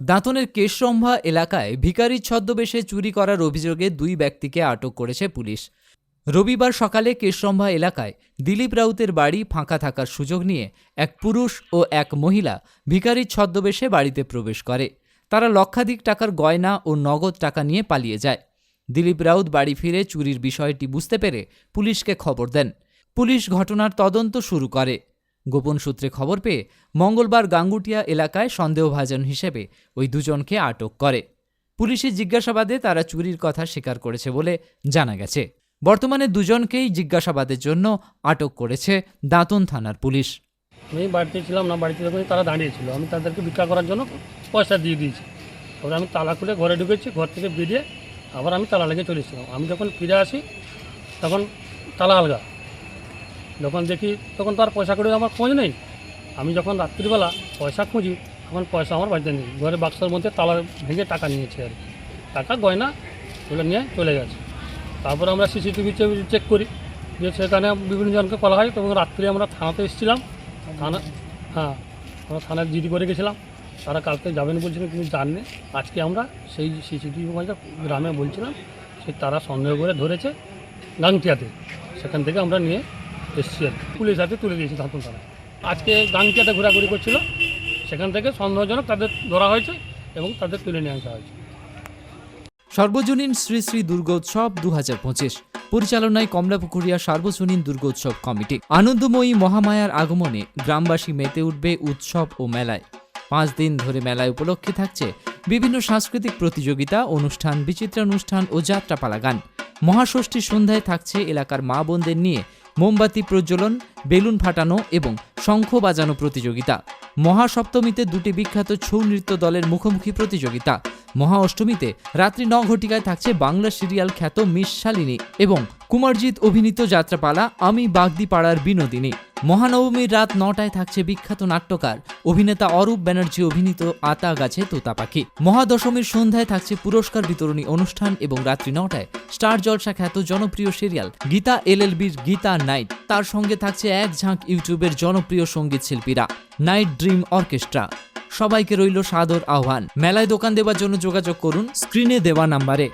দাঁতনের কেশরম্ভা এলাকায় ভিকারির ছদ্মবেশে চুরি করার অভিযোগে দুই ব্যক্তিকে আটক করেছে পুলিশ। রবিবার সকালে কেশরম্ভা এলাকায় দিলীপ রাউতের বাড়ি ফাঁকা থাকার সুযোগ নিয়ে এক পুরুষ ও এক মহিলা ভিকারির ছদ্মবেশে বাড়িতে প্রবেশ করে। তারা লক্ষাধিক টাকার গয়না ও নগদ টাকা নিয়ে পালিয়ে যায়। দিলীপ রাউত বাড়ি ফিরে চুরির বিষয়টি বুঝতে পেরে পুলিশকে খবর দেন। পুলিশ ঘটনার তদন্ত শুরু করে। গোপন সূত্রে খবর পেয়ে মঙ্গলবার গাঙ্গুটিয়া এলাকায় সন্দেহভাজন হিসেবে ওই দুজনকে আটক করে। পুলিশের জিজ্ঞাসাবাদে তারা চুরির কথা স্বীকার করেছে বলে জানা গেছে। বর্তমানে দুজনকেই জিজ্ঞাসাবাদের জন্য আটক করেছে দাঁতন থানার পুলিশ। আমি বাড়িতে ছিলাম না, বাড়িতে যখন তারা দাঁড়িয়েছিল, আমি তাদেরকে ভিক্ষা করার জন্য পয়সা দিয়ে দিয়েছি। তবে আমি তালা খুলে ঘরে ঢুকেছি, ঘর থেকে বেরিয়ে আবার আমি তালা লেগে চলে এসেছিলাম। আমি যখন ফিরে আসি, তখন তালা আলগা। যখন দেখি, তখন তো আর পয়সা করে আমার খোঁজ নেই। আমি যখন রাত্রিবেলা পয়সা খুঁজি, তখন পয়সা আমার বাড়িতে নেই। ঘরে বাক্সের মধ্যে তালা ভেঙে টাকা নিয়েছে আর টাকা, গয়না ওগুলো নিয়ে চলে গেছে। তারপর আমরা সিসিটিভি চেক করি। যে সেখানে বিভিন্ন জনকে করা হয়, তখন রাত্রে আমরা থানাতে এসেছিলাম। থানা হ্যাঁ আমরা থানায় জিডি করে গেছিলাম। তারা কালকে যাবেন বলছিল, কিন্তু জাননি আজকে আমরা সেই সিসিটিভি মোবাইলটা গ্রামে বলছিলাম, সে তারা সন্দেহ করে ধরেছে গাংটিয়াতে সেখান থেকে আমরা নিয়ে এসছি আর পুলিশ হাতে তুলে দিয়েছি ধাতুন থানায়। আজকে গাংটিয়াতে ঘোরাঘুরি করছিল। সেখান থেকে সন্দেহজনক তাদের ধরা হয়েছে এবং তাদের তুলে নিয়ে আসা হয়েছে। সর্বজনীন শ্রী শ্রী দুর্গোৎসব দু পরিচালনায় কমলাপুকুরিয়া সার্বজনীন দুর্গোৎসব কমিটি। আনন্দময়ী মহামায়ার আগমনে গ্রামবাসী মেতে উঠবে উৎসব ও মেলায়। পাঁচ দিন ধরে মেলায় উপলক্ষে থাকছে বিভিন্ন সাংস্কৃতিক প্রতিযোগিতা, অনুষ্ঠান, বিচিত্রানুষ্ঠান ও যাত্রাপালা গান। মহাষষ্ঠী সন্ধ্যায় থাকছে এলাকার মা বোনদের নিয়ে মোমবাতি প্রজ্বলন, বেলুন ফাটানো এবং শঙ্খ বাজানো প্রতিযোগিতা। মহাসপ্তমীতে দুটি বিখ্যাত ছৌ নৃত্য দলের মুখোমুখি প্রতিযোগিতা। মহা অষ্টমীতে রাত্রি ন ঘটিকায় থাকছে বাংলা সিরিয়াল খ্যাত মিস শালিনী এবং কুমারজিৎ অভিনীত যাত্রাপালা আমি বাগদি পাড়ার বিনোদিনী। মহানবমীর রাত নটায় থাকছে বিখ্যাত নাট্যকার, অভিনেতা অরূপ ব্যানার্জি অভিনীত আতা গাছে তোতা পাখি। মহাদশমীর সন্ধ্যায় থাকছে পুরস্কার বিতরণী অনুষ্ঠান এবং রাত্রি নটায় স্টার জলসা খ্যাত জনপ্রিয় সিরিয়াল গীতা এলএলবির গীতা নাইট। তার সঙ্গে থাকছে এক ঝাঁক ইউটিউবের জনপ্রিয় সংগীত শিল্পীরা, নাইট ড্রিম অর্কেস্ট্রা। সবাইকে রইল সাদর আহ্বান। মেলায় দোকান দেওয়ার জন্য যোগাযোগ করুন স্ক্রিনে দেওয়া নাম্বারে।